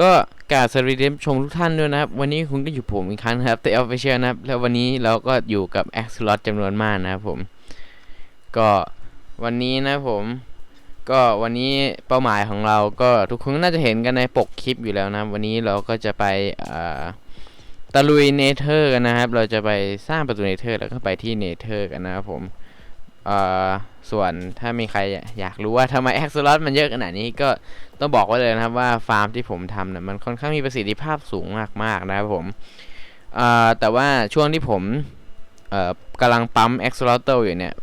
ก็กาบสวัสดีชมทุกท่านด้วยนะครับ วันนี้คุณก็อยู่ผมอีกครั้งนะครับแต่ออฟฟิเชียลนะครับ แล้ววันนี้เราก็อยู่กับแอ s ล o t จำนวนมากนะครับผม ก็วันนี้นะผม ก็วันนี้เป้าหมายของเราก็ทุกคนน่าจะเห็นกันในปกคลิปอยู่แล้วนะ วันนี้เราก็จะไปอ่าตะลุยเนเธอร์กันนะครับ เราจะไปสร้างประตูเนเธอร์แล้วก็ไปที่เนเธอร์กันนะครับผม อ่าส่วนถ้ามีใครอยากรู้ว่าทำไมแอ s ล o t มันเยอะขนาดนี้ก็ต้องบอกไว้เลยนะครับว่าฟาร์มที่ผมทำเนี่ยมันค่อนข้างมีประสิทธิภาพสูงมากๆนะครับผมแต่ว่าช่วงที่ผมกำลังปั๊ม a x o l o t o อยู่เนี่ย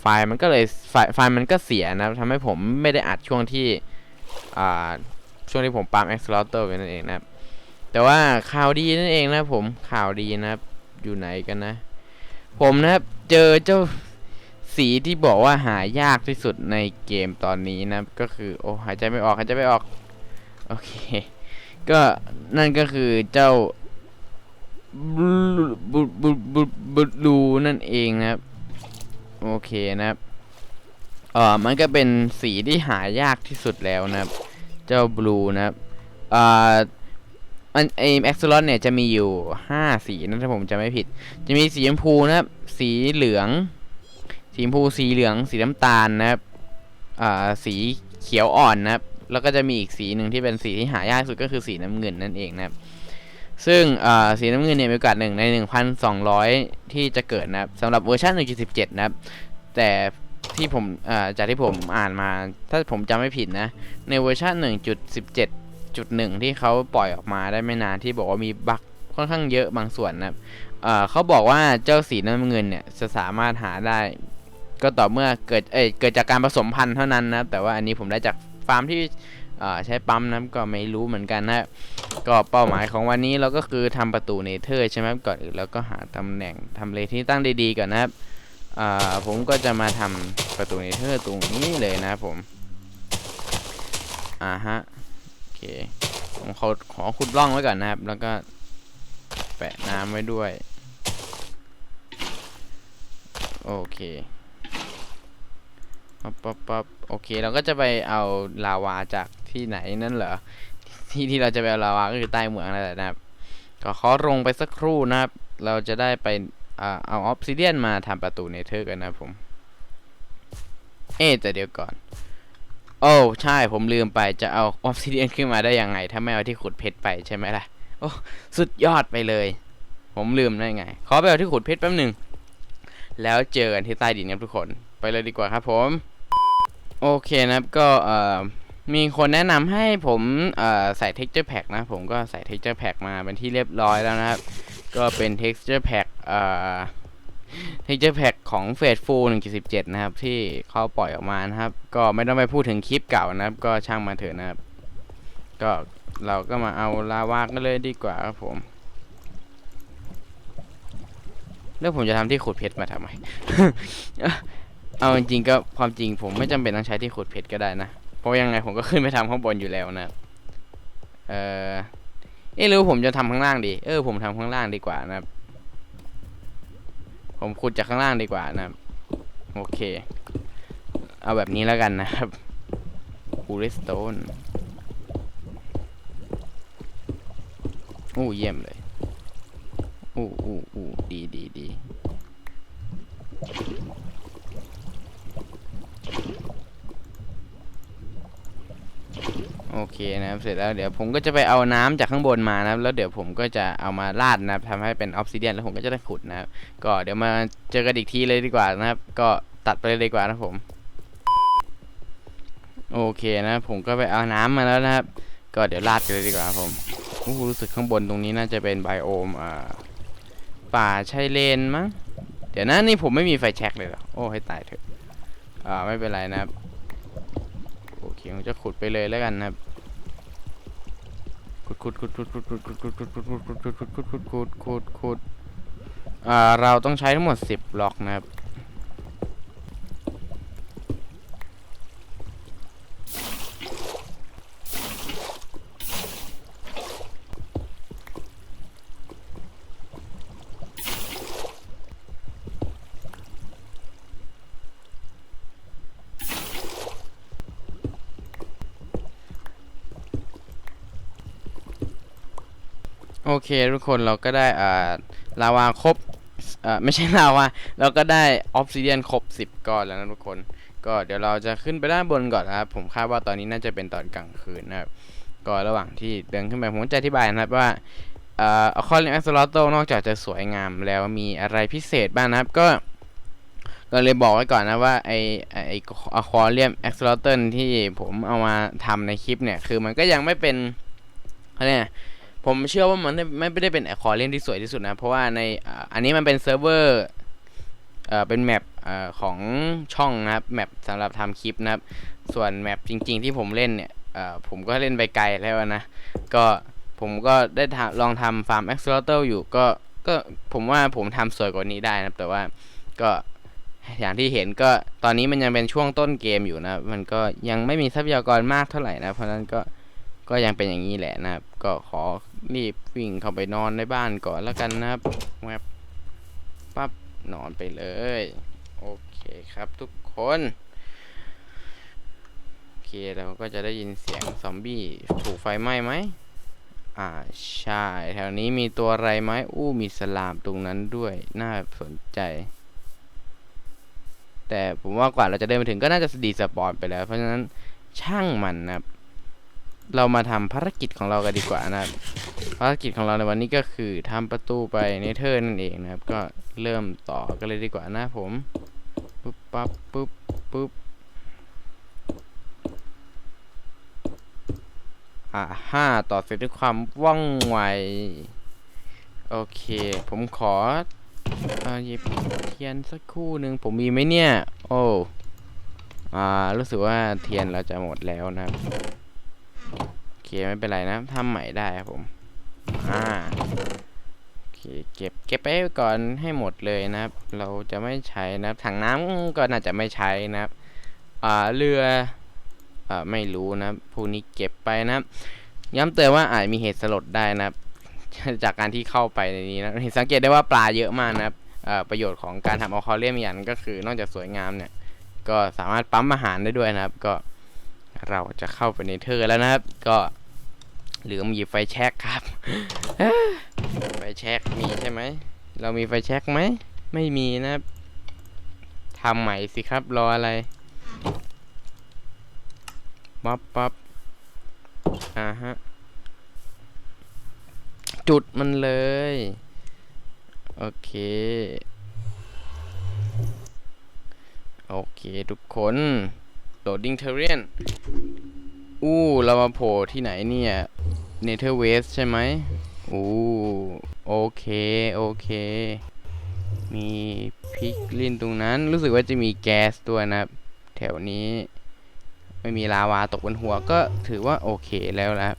ไฟล์มันก็เลยไฟล์ไฟล์มันก็เสียนะทำให้ผมไม่ได้อัดช่วงที่ช่วงที่ผมปั๊ม a x o l o t o อยู่นั่นเองนะครับ แต่ว่าข่าวดีนั่นเองนะผมข่าวดีนะครับอยู่ไหนกันนะ ผมนะครับเจอเจ้า สีที่บอกว่าหายากที่สุดในเกมตอนนี้นะ ก็คือโอ้หายใจไม่ออกหายใจไม่ออก โอเค ก็นั่นก็คือเจ้าบูบูบูบูบูลูนั่นเองนะครับ โอเคนะครับเออมันก็เป็นสีที่หายากที่สุดแล้วนะครับ เจ้าบลูนะครับเอ่อมันไอแอ็กซ์ลอเนี่ยจะมีอยู่ห้าสีนะถ้าผมจะไม่ผิด จะมีสีชมพูนะครับ สีเหลือง สีชมพูสีเหลืองสีน้ำตาลนะครับอ่าสีเขียวอ่อนนะครับ แล้วก็จะมีอีกสีหนึ่งที่เป็นสีที่หายากสุดก็คือสีน้ำเงินนั่นเองนะครับ ซึ่งสีน้ำเงินเนี่ยมีโอกาสหนึ่งใน 1,200 ที่จะเกิดนะครับสำหรับเวอร์ชัน1.17 นะครับ แต่ที่ผมจากที่ผมอ่านมา ถ้าผมจำไม่ผิดนะ ในเวอร์ชัน1.17.1 ที่เขาปล่อยออกมาได้ไม่นานที่บอกว่ามีบั๊กค่อนข้างเยอะบางส่วนนะครับเขาบอกว่าเจ้าสีน้ำเงินเนี่ยจะสามารถหาได้ ก็ต่อเมื่อเกิดเอ้ยเกิดจากการผสมพันธุ์เท่านั้นนะครับ แต่ว่าอันนี้ผมได้จากฟาร์มที่ใช้ปั๊มนะก็ไม่รู้เหมือนกันนะก็เป้าหมายของวันนี้เราก็คือทำประตูเนเธอร์ใช่ไหมครับก่อนอื่นแล้วก็หาตำแหน่งทำเลที่ตั้งดีๆก่อนนะครับผมก็จะมาทำประตูเนเธอร์ตรงนี้เลยนะครับผมอ่าฮะโอเคผมขอขอขุดร่องไว้ก่อนนะครับ แล้วก็แปะน้ำไว้ด้วย โอเค ปั๊บปั๊บปั๊บโอเค เราก็จะไปเอาลาวาจากที่ไหนนั่นเหรอ ที่ที่เราจะไปเอาลาวาก็คือใต้เหมืองนั่นแหละนะครับ ก็ขอลงไปสักครู่นะครับ เราจะได้ไปเอาออฟซิเดียนมาทำประตูเนเธอร์กันนะผม เอ๊ะแต่เดี๋ยวก่อน โอ้ใช่ผมลืมไปจะเอาออฟซิเดียนขึ้นมาได้ยังไง ถ้าไม่เอาที่ขุดเพชรไปใช่ไหมล่ะ โอ้สุดยอดไปเลย ผมลืมได้ไง ขอไปเอาที่ขุดเพชรแป๊บหนึ่งแล้วเจอกันที่ใต้ดินครับทุกคน ไปเลยดีกว่าครับผม โอเคนะครับก็เอ่อมีคนแนะนำให้ผมเอ่อใส่ texture pack นะ ผมก็ใส่ texture pack มาเป็นที่เรียบร้อยแล้วนะครับ ก็เป็น texture pack เอ่อ texture pack ของ f a t e f u l 1.17 นะครับ ที่เขาปล่อยออกมานะครับ ก็ไม่ต้องไปพูดถึงคลิปเก่านะครับ ก็ช่างมาเถอะนะครับ ก็เราก็มาเอาลาวากันเลยดีกว่าครับผมแล้วผมจะทำที่ขุดเพชรมาทำไม เอาจริงๆก็ความจริงผมไม่จำเป็นต้องใช้ที่ขุดเพชรก็ได้นะ เพราะยังไงผมก็ขึ้นไปทำข้างบนอยู่แล้วนะ เออเอ๊ะหรือว่าผมจะทำข้างล่างดี เออ ผมทำข้างล่างดีกว่านะครับ ผมขุดจากข้างล่างดีกว่านะครับ โอเค เอาแบบนี้แล้วกันนะครับคูริสโตนอู้เยี่ยมเลยอู้อู้อู้ดีดีดี โอเคนะครับเสร็จแล้วเดี๋ยวผมก็จะไปเอาน้ำจากข้างบนมานะครับแล้วเดี๋ยวผมก็จะเอามาราดนะครับทำให้เป็นออฟซิเดียนแล้วผมก็จะได้ขุดนะครับ ก็เดี๋ยวมาเจอกันอีกทีเลยดีกว่านะครับ ก็ตัดไปเลยดีกว่านะผม โอเคนะผมก็ไปเอาน้ำมาแล้วนะครับ ก็เดี๋ยวราดกันเลยดีกว่าผมอู้หูรู้สึกข้างบนตรงนี้น่าจะเป็นไบโอมอ่าป่าชายเลนมั้งเดี๋ยวนะนี่ผมไม่มีไฟแช็กเลยเหรอโอ้ให้ตายเถอะอ่าไม่เป็นไรนะครับโอเคผมจะขุดไปเลยแล้วกันนะครับ ขุดขุดขุดขุดขุดขุดขุดขุดขุดขุดขุดขุดขุดขุดขุดขุดขุดขุดขุดอ่าเราต้องใช้ทั้งหมดสิบบล็อกนะครับ โโอเคทุกคนเราก็ได้อ่าลาวาครบเอ่อไม่ใช่ลาวาเราก็ได้ออฟซิเดียนครบ 10 ก้อนแล้วนะทุกคน ก็เดี๋ยวเราจะขึ้นไปด้านบนก่อนนะครับ ผมคาดว่าตอนนี้น่าจะเป็นตอนกลางคืนนะครับ ก็ระหว่างที่เดินขึ้นไปผมจะอธิบายนะครับว่าเอ่ออคอลิมแอคซลอตโตนอกจากจะสวยงามแล้วมีอะไรพิเศษบ้างนะครับก็ก็เลยบอกไว้ก่อนนะว่าไอไออะควาเรียมแอคซลอตเตที่ผมเอามาทำในคลิปเนี่ย คือมันก็ยังไม่เป็นอะไรเนี่ย ผมเชื่อว่ามันไม่ไมได้เป็นแอะควาเรียมที่สวยที่สุดนะ เพราะว่าในอันนี้มันเป็นเซิร์ฟเวอร์เป็นแมปอของช่องนะครับแมปสำหรับทำคลิปนะครับ ส่วนแมปจริง ๆ ที่ผมเล่นเนี่ยผมก็เล่นไปไกลแล้วนะ ก็ผมก็ได้ลองทำฟาร์มแอคซ l ลอเตอร์อยู่ก็ก็ผมว่าผมทำสวยกว่านี้ได้นะแต่ว่าก็อย่างที่เห็นก็ตอนนี้มันยังเป็นช่วงต้นเกมอยู่นะมันก็ยังไม่มีทรัพยากรมากเท่าไหร่นะ เพราะฉะนั้นก็ก็ยังเป็นอย่างนี้แหละนะครับ ก็ขอ รีบวิ่งเข้าไปนอนในบ้านก่อนแล้วกันนะครับแวบปั๊บนอนไปเลย โอเคครับทุกคนโอเคเราก็จะได้ยินเสียงซอมบี้ถูกไฟไหม้ไหมอ่าใช่ แถวนี้มีตัวอะไรไหมอู้มีสลามตรงนั้นด้วย น่าสนใจ แต่ผมว่ากว่าเราจะเดินไปถึงก็น่าจะดีสปอนไปแล้ว เพราะฉะนั้นช่างมันนะครับ เรามาทำภารกิจของเรากันดีกว่านะครับ ภารกิจของเราในวันนี้ก็คือทำประตูไปเนเธอร์นั่นเองนะครับ ก็เริ่มต่อกันเลยดีกว่านะผมปุ๊บปั๊บปุ๊บปุ๊บอ่าห้าต่อเสร็จด้วยความว่องไว โอเค ผมขอเอ่อหยิบเทียนสักคู่หนึ่งผมมีไหมเนี่ย โอ้อ่ารู้สึกว่าเทียนเราจะหมดแล้วนะครับ โอเค ไม่เป็นไรนะทำใหม่ได้ครับผม อ่าโอเคเก็บเก็บไปก่อนให้หมดเลยนะครับ เราจะไม่ใช้นะครับถังน้ำก็น่าจะไม่ใช้นะครับอ่าเรืออ่าไม่รู้นะครับพวกนี้เก็บไปนะครับ ย้ำเตือนว่าอาจมีเหตุสลดได้นะครับ จากการที่เข้าไปในนี้นะเห็นสังเกตได้ว่าปลาเยอะมากนะครับอ่ประโยชน์ของการทำอคอเรียมอย่างก็คือนอกจากสวยงามเนี่ย ก็สามารถปั๊มอาหารได้ด้วยนะครับ ก็เราจะเข้าไปในเธอแล้วนะครับ ก็ ลือมหยิบไฟแช็กครับไฟแช็กมีใช่ไหม เรามีไฟแช็กไหม ไม่มีนะทำใหม่สิครับ รออะไรปั๊บปั๊บอ่าฮะ จุดมันเลย โอเค โอเคทุกคน loading terrain อู้ เรามาโผล่ที่ไหนเนี่ย Nether West ใช่ไหมโอ้โอเค โอเค มีพิกลินตรงนั้น รู้สึกว่าจะมีแก๊สตัวนะครับ แถวนี้ ไม่มีลาวาตกบนหัวก็ถือว่าโอเคแล้วนะครับ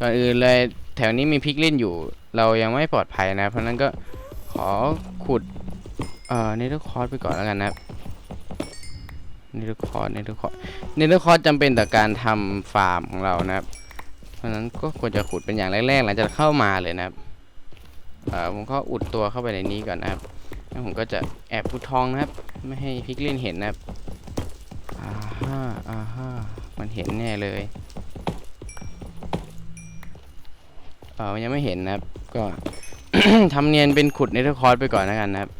ก่อนอื่นเลยแถวนี้มีพิกลินอยู่ เรายังไม่ปลอดภัยนะ เพราะฉะนั้นก็ขอขุด เอ่อเนเธอร์คอร์สไปก่อนแล้วกันนะครับเนเธอร์คอร์สเนเธอร์คอร์สเนเธอร์คอร์สจำเป็นต่อการทำฟาร์มของเรานะครับ เพราะฉะนั้นก็ควรจะขุดเป็นอย่างแรกๆหลังจากเข้ามาเลยนะครับเอ่อผมก็อุดตัวเข้าไปในนี้ก่อนนะครับแล้วผมก็จะแอบพุดทองนะครับ ไม่ให้พิกลินเห็นนะครับอ่าฮ่าอ่าฮ่ามันเห็นแน่เลยเออมันยังไม่เห็นนะครับ ก็ทำเนียนเป็นขุดเนเธอร์คอร์สไปก่อนแล้วกันนะครับ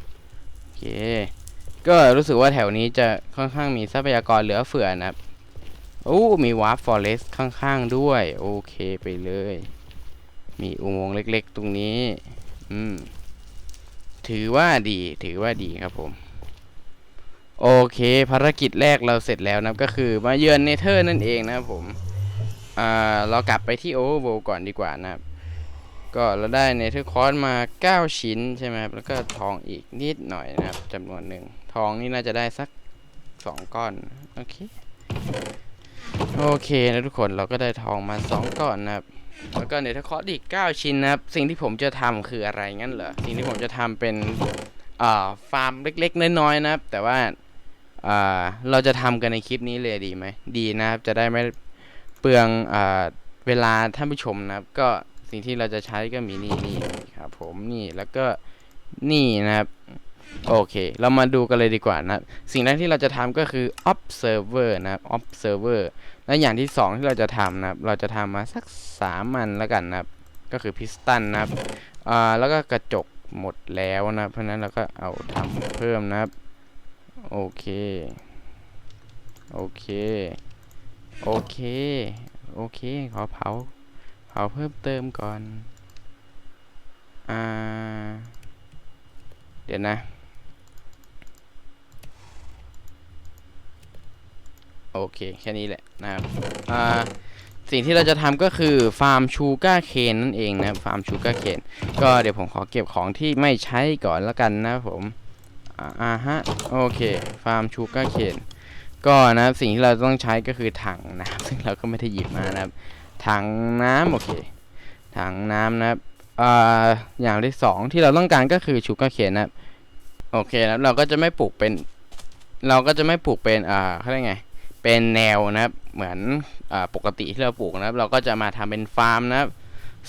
โอเคก็รู้สึกว่าแถวนี้จะค่อนข้างมีทรัพยากรเหลือเฟือนะครับ โอ้ มีวาร์ฟฟอเรสข้างๆด้วย โอเคไปเลย มีอุโมงค์เล็กๆ ตรงนี้ อืม ถือว่าดี ถือว่าดีครับผม โอเค ภารกิจแรกเราเสร็จแล้วนะก็คือมาเยือนเนเธอร์นั่นเองนะครับผม อ่า เรากลับไปที่โอเวอร์โวก่อนดีกว่านะครับ ก็เราได้เนเธอร์คอร์สมา 9 ชิ้นใช่ไหมครับ แล้วก็ทองอีกนิดหน่อยนะครับจำนวนหนึ่ง ทองนี่น่าจะได้สัก 2 ก้อน โอเค โอเคนะทุกคนเราก็ได้ทองมา 2ก้อนนะครับแล้วก็เนเธอร์คอร์สอีก9ชิ้นนะครับ สิ่งที่ผมจะทำคืออะไรงั้นเหรอ สิ่งที่ผมจะทำเป็นอ่าฟาร์มเล็กๆ น้อยๆนะครับ แต่ว่าอ่าเราจะทำกันในคลิปนี้เลยดีไหมดีนะครับ จะได้ไม่เปลืองอ่าเวลาท่านผู้ชมนะครับ ก็สิ่งที่เราจะใช้ก็มีนี่นี่ครับผมนี่แล้วก็นี่นะครับ โอเค เรามาดูกันเลยดีกว่านะ สิ่งแรกที่เราจะทำก็คือ observer นะ observer และอย่างที่สองที่เราจะทำนะครับ เราจะทำมาสักสามันแล้วกันนะครับ ก็คือพิสตันนะครับอ่าแล้วก็กระจกหมดแล้วนะ เพราะฉะนั้นเราก็เอาทำเพิ่มนะครับ โอเค โอเค โอเค โอเค ขอเผา เผาเพิ่มเติมก่อน อ่า เดี๋ยวนะ โอเค แค่นี้แหละนะครับอ่าสิ่งที่เราจะทำก็คือฟาร์มชูการ์เคนนั่นเองนะฟาร์มชูการ์เคนก็เดี๋ยวผมขอเก็บของที่ไม่ใช้ก่อนแล้วกันนะผมอ่าฮะโอเคฟาร์มชูการ์เคนก็นะสิ่งที่เราต้องใช้ก็คือถังน้ำซึ่งเราก็ไม่ได้หยิบมานะครับ ถังน้ำโอเค ถังน้ำนะครับอ่าอย่างที่สองที่เราต้องการก็คือชูการ์เคนนะโอเคแล้วเราก็จะไม่ปลูกเป็น เราก็จะไม่ปลูกเป็นอ่าเขาเรียกไง เป็นแนวนะครับเหมือนอปกติที่เราปลูกนะครับ เราก็จะมาทำเป็นฟาร์มนะครับ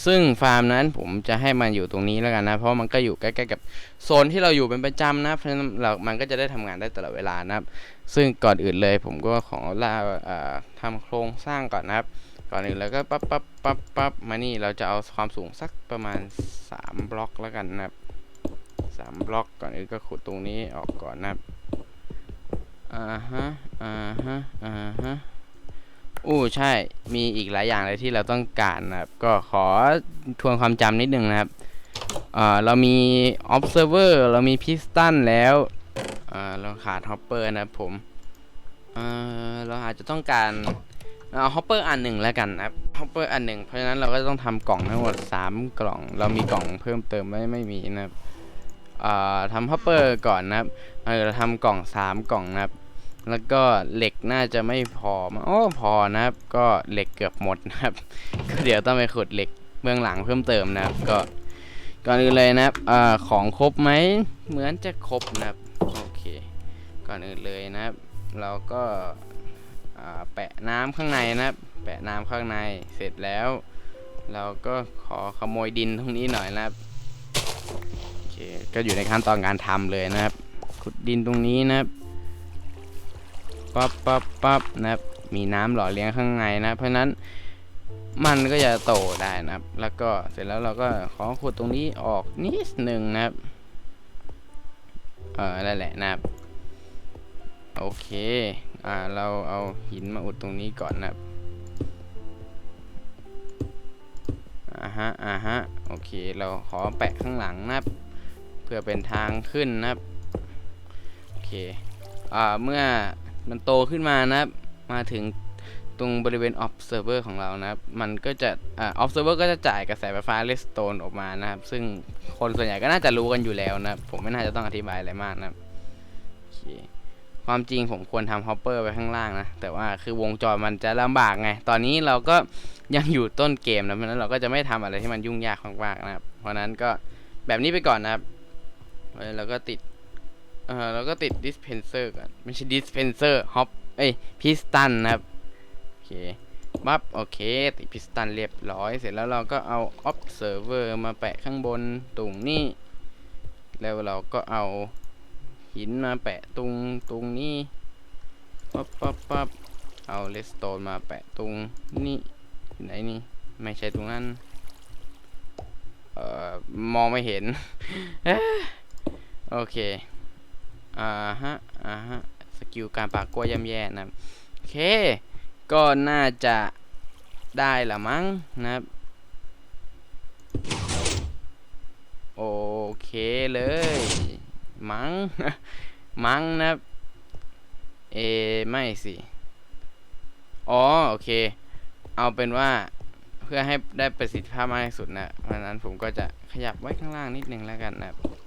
ซึ่งฟาร์มนั้นผมจะให้มันอยู่ตรงนี้แล้วกันนะ เพราะมันก็อยู่ใกล้ๆกับโซนที่เราอยู่เป็นประจำนะเพราะฉะนั้นเรามันก็จะได้ทำงานได้ตลอดเวลานะครับ ซึ่งก่อนอื่นเลยผมก็ขอลาอ่อทำโครงสร้างก่อนนะครับ ก่อนอื่นแล้วก็ปั๊บปั๊บปั๊บปั๊บมานี่เราจะเอาความสูงสักประมาณ 3 บล็อกแล้วกันนะครับสามบล็อกก่อนอื่นก็ขุดตรงนี้ออกก่อนนะครับ อ่าฮะ อ่าฮะ อ่าฮะอู้ใช่ มีอีกหลายอย่างเลยที่เราต้องการนะครับ ก็ขอทวนความจำนิดนึงนะครับเอ่อเรามี observer เรามี piston แล้วเอ่อเราขาด hopper นะครับผมเอ่อเราอาจจะต้องการเอาฮอปเปอร์อันหนึ่งแล้วกันนะครับฮอปเปอร์อันหนึ่งเพราะฉะนั้นเราก็ต้องทำกล่องทั้งหมด3 กล่อง เรามีกล่องเพิ่มเติมไหมไม่มีนะครับอ่าทำฮอปเปอร์ก่อนนะครับเออเราทำกล่อง 3 กล่องนะครับ แล้วก็เหล็กน่าจะไม่พอโอ้พอนะครับ ก็เหล็กเกือบหมดนะครับ ก็เดี๋ยวต้องไปขุดเหล็กเบื้องหลังเพิ่มเติมนะครับ ก็ก่อนอื่นเลยนะครับอของครบไหมเหมือนจะครบนะครับโอเค ก่อนอื่นเลยนะครับ เราก็แปะน้ำข้างในนะครับ แปะน้ำข้างในเสร็จแล้ว เราก็ขอขโมยดินตรงนี้หน่อยนะครับโอเคก็อยู่ในขั้นตอนการทำเลยนะครับ ขุดดินตรงนี้นะครับ ปั๊บปั๊บปั๊บนะครับมีน้ำหล่อเลี้ยงข้างในนะ เพราะฉะนั้นมันก็จะโตได้นะครับ แล้วก็เสร็จแล้วเราก็ขอขุดตรงนี้ออกนิดหนึ่งนะครับ เออนั่นแหละนะครับ โอเค อ่า เราเอาหินมาอุดตรงนี้ก่อนนะครับ อ่าฮะ อ่าฮะ โอเค เราขอแปะข้างหลังนะครับ เพื่อเป็นทางขึ้นนะครับ โอเค อ่า เมื่อ มันโตขึ้นมานะครับ มาถึงตรงบริเวณ observer ของเรานะครับ มันก็จะอ่า observer ก็จะจ่ายกระแสไฟฟ้า redstone ออกมานะครับ ซึ่งคนส่วนใหญ่ก็น่าจะรู้กันอยู่แล้วนะครับ ผมไม่น่าจะต้องอธิบายอะไรมากนะครับความจริงผมควรทำฮอปเปอร์ไว้ข้างล่างนะ แต่ว่าคือวงจรมันจะลำบากไง ตอนนี้เราก็ยังอยู่ต้นเกมนะเพราะนั้นเราก็จะไม่ทำอะไรที่มันยุ่งยากมากๆนะครับ เพราะนั้นก็แบบนี้ไปก่อนนะครับแล้วเราก็ติด ออเราก็ติด dispenser ก่อนไม่ใช่ dispenser hop เอ้ย piston นะครับโอเคปั๊บโอเค ติด piston เรียบร้อย เสร็จแล้วเราก็เอา observer มาแปะข้างบนตรงนี้ แล้วเราก็เอาหินมาแปะตรงตรงนี้ปั๊บปั๊บปั๊บเอาเลสโตนมาแปะตรงนี้ไหนนี่ ไม่ใช่ตรงนั้น เอ่อ มองไม่เห็น โอเค อ่าฮะ อ่าฮะ สกิลการปากกล้วยย่ำแย่นะครับโอเค ก็น่าจะได้ละมั้งนะครับ โอเคเลย มัง้ง มั้งนะครับ เอ ไม่สิ อ๋อ โอเค เอาเป็นว่าเพื่อให้ได้ประสิทธิภาพมากที่สุดนะเพราะนั้นผมก็จะขยับไว้ข้างล่างนิดนึงแล้วกันนะครับ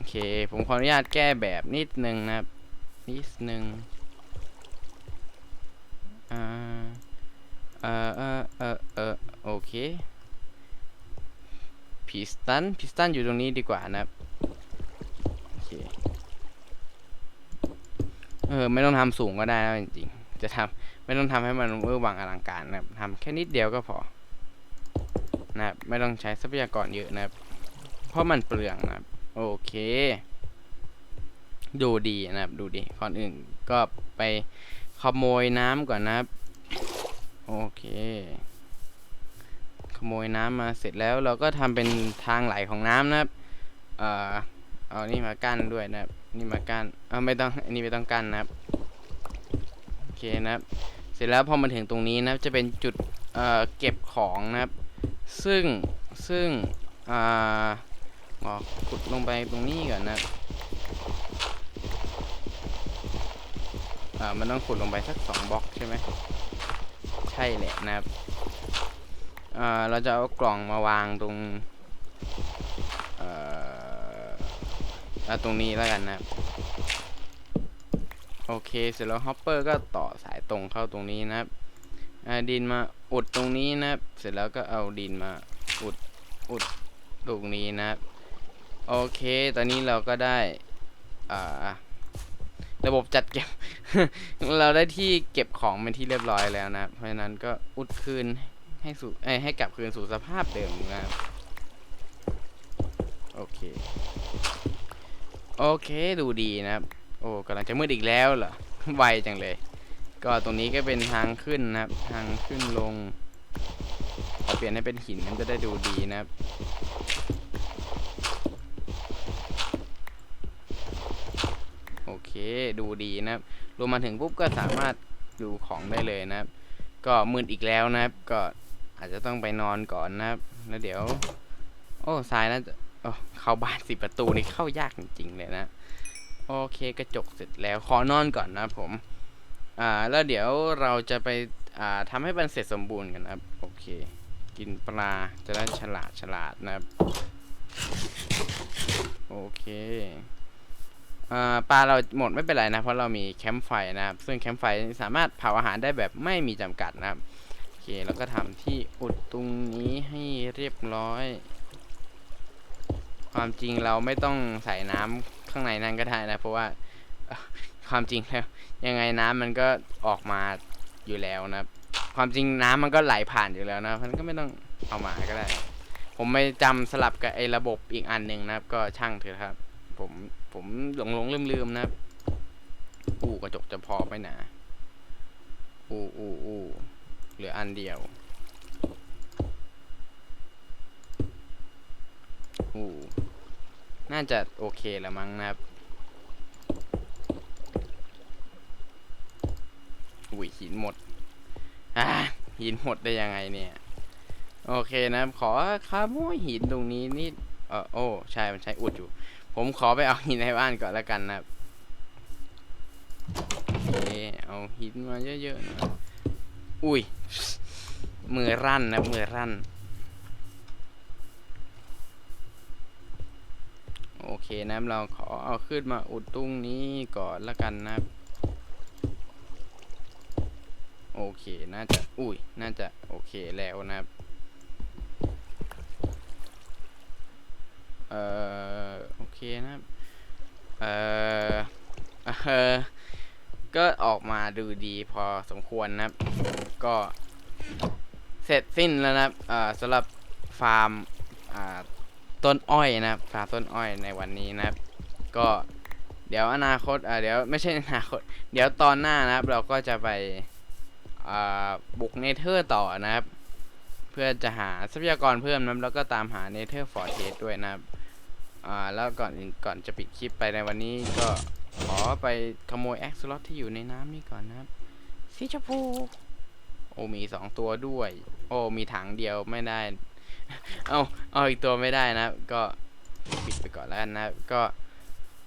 อเค ผมขออนุญาตแก้แบบนิดนึงนะครับ นิดนึงอ่าเออเออเออเออโอเคพิสตันพิสตันอยู่ตรงนี้ดีกว่านะครับโอเคเออไม่ต้องทำสูงก็ได้แล้วจริงๆจะทำไม่ต้องทำให้มันเวอร์วังอลังการนะครับทำแค่นิดเดียวก็พอนะครับไม่ต้องใช้ทรัพยากรเยอะนะครับ เพราะมันเปลืองนะครับ โอเค ดูดีนะครับ ดูดีก่อนอื่นก็ไปขโมยน้ำก่อนนะครับ โอเค ขโมยน้ำมาเสร็จแล้วเราก็ทำเป็นทางไหลของน้ำนะครับ เอ่อ เอานี่มากั้นด้วยนะครับ นี่มากั้น เออไม่ต้อง อันนี้ไม่ต้องกั้นนะครับ โอเคนะครับ เสร็จแล้วพอมาถึงตรงนี้นะครับ จะเป็นจุด เอ่อ เก็บของนะครับ ซึ่ง ซึ่ง อ่า อ๋อขุดลงไปตรงนี้ก่อนนะอ่ามันต้องขุดลงไปสักสองบล็อกใช่ไหมใช่แหละนะครับอ่าเราจะเอากล่องมาวางตรงเอ่าตรงนี้แล้วกันนะโอเคเสร็จแล้วฮอปเปอร์ก็ต่อสายตรงเข้าตรงนี้นะครับดินมาอุดตรงนี้นะครับเสร็จแล้วก็เอาดินมาอุดอุดตรงนี้นะครับ โอเค ตอนนี้เราก็ได้อ่าระบบจัดเก็บ เราได้ที่เก็บของเป็นที่เรียบร้อยแล้วนะ เพราะฉะนั้นก็อุดคืนให้สู่ให้กลับคืนสู่สภาพเดิมนะครับโอเค โอเคดูดีนะครับ โอ้กำลังจะมืดอีกแล้วเหรอ ไวจังเลย ก็ตรงนี้ก็เป็นทางขึ้นนะครับ ทางขึ้นลงเปลี่ยนให้เป็นหินมันจะได้ดูดีนะครับ ดูดีนะครับลงมมาถึงปุ๊บก็สามารถดูของได้เลยนะครับ ก็มืดอีกแล้วนะครับ ก็อาจจะต้องไปนอนก่อนนะครับ แล้วเดี๋ยว โอ้ทรายนะโอ้เข้าบ้านสิประตูนี่เข้ายากจริงๆเลยนะ โอเคกระจกเสร็จแล้วขอนอนก่อนนะผม อ่าแล้วเดี๋ยวเราจะไปอ่าทำให้มันเสร็จสมบูรณ์กันนะครับ โอเค กินปลาจะได้ฉลาดฉลาดนะครับ โอเค ปลาเราหมดไม่เป็นไรนะ เพราะเรามีแคมป์ไฟนะครับ ซึ่งแคมป์ไฟสามารถเผาอาหารได้แบบไม่มีจำกัดนะครับโอเคแล้วก็ทำที่อุดตรงนี้ให้เรียบร้อย ความจริงเราไม่ต้องใส่น้ำข้างในนั้นก็ได้นะ เพราะว่าความจริงแล้วยังไงน้ำมันก็ออกมาอยู่แล้วนะความจริงน้ำมันก็ไหลผ่านอยู่แล้วนะมันก็ไม่ต้องเอามาก็ได้ ผมไม่จำสลับกับไอ้ระบบอีกอันหนึ่งนะครับ ก็ช่างเถอะครับ ผม ผมหลงหลงลืมลืมนะอู้กระจกจะพอไหมนะอู้อู้อู้เหลืออันเดียวอู้น่าจะโอเคแล้วมั้งนะครับอุ้ยหินหมดอ่าหินหมดได้ยังไงเนี่ย โอเคนะครับขอคาโมหินตรงนี้นิดเออโอ้ใช่มันใช้อุดอยู่ ผมขอไปเอาหินในบ้านก่อนแล้วกันนะครับโอเอาหินมาเยอะๆนะอุ้ย มือรั่นนะมือรั่น โอเคนะครับเราขอเอาขึ้นมาอุดตรงนี้ก่อนแล้วกันนะครับ โอเค น่าจะ อุ้ย น่าจะโอเคแล้วนะครับ เอ่อโอเคนะครับเอ่อเออก็ออกมาดูดีพอสมควรนะครับ ก็เสร็จสิ้นแล้วนะครับเอ่อสำหรับฟาร์มอ่าต้นอ้อยนะครับฟาร์มต้นอ้อยในวันนี้นะครับ ก็เดี๋ยวอนาคตอ่าเดี๋ยวไม่ใช่อนาคต เดี๋ยวตอนหน้านะครับ เราก็จะไปอ่าบุกเนเธอร์ต่อนะครับ เพื่อจะหาทรัพยากรเพิ่มนะครับแล้วก็ตามหาเนเธอร์ฟอร์เทสด้วยนะครับ อ่าแล้วก่อนก่อนจะปิดคลิปไปในวันนี้ก็ขอไปขโมยแอ็กซ์ลอตที่อยู่ในน้ำนี่ก่อนนะครับสีชมพูโอ้มีสองตัวด้วย โอ้มีถังเดียวไม่ได้ เอาเอาอีกตัวไม่ได้นะก็ปิดไปก่อนแล้วนะก็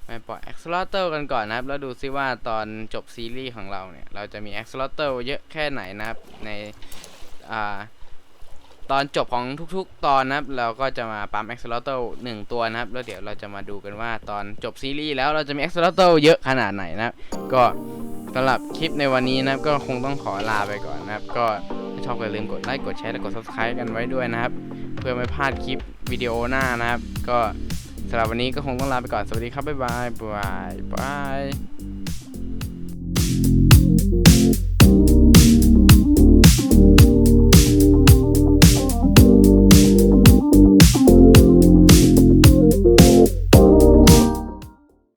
ไปปล่อย a x o l o t e r กันก่อนนะครับ แล้วดูซิว่าตอนจบซีรีส์ของเราเนี่ย เราจะมี a x o l o t e r เยอะแค่ไหนนะครับ ใน อ่า ตอนจบของทุกๆ ตอนนะครับ เราก็จะมาปั๊ม a x o l o t e r หนึ่งตัวนะครับ แล้วเดี๋ยวเราจะมาดูกันว่าตอนจบซีรีส์แล้วเราจะมี a x o l o t e r เยอะขนาดไหนนะครับ ก็สำหรับคลิปในวันนี้นะครับ ก็คงต้องขอลาไปก่อนนะครับ ก็ชอบก็อย่าลืมกดไลค์กดแชร์และกด subscribe กันไว้ด้วยนะครับ เพื่อไม่พลาดคลิปวิดีโอหน้านะครับ ก็สำหรับวันนี้ก็คงต้องลาไปก่อนสวัสดีครับบ๊ายบายบ๊ายบาย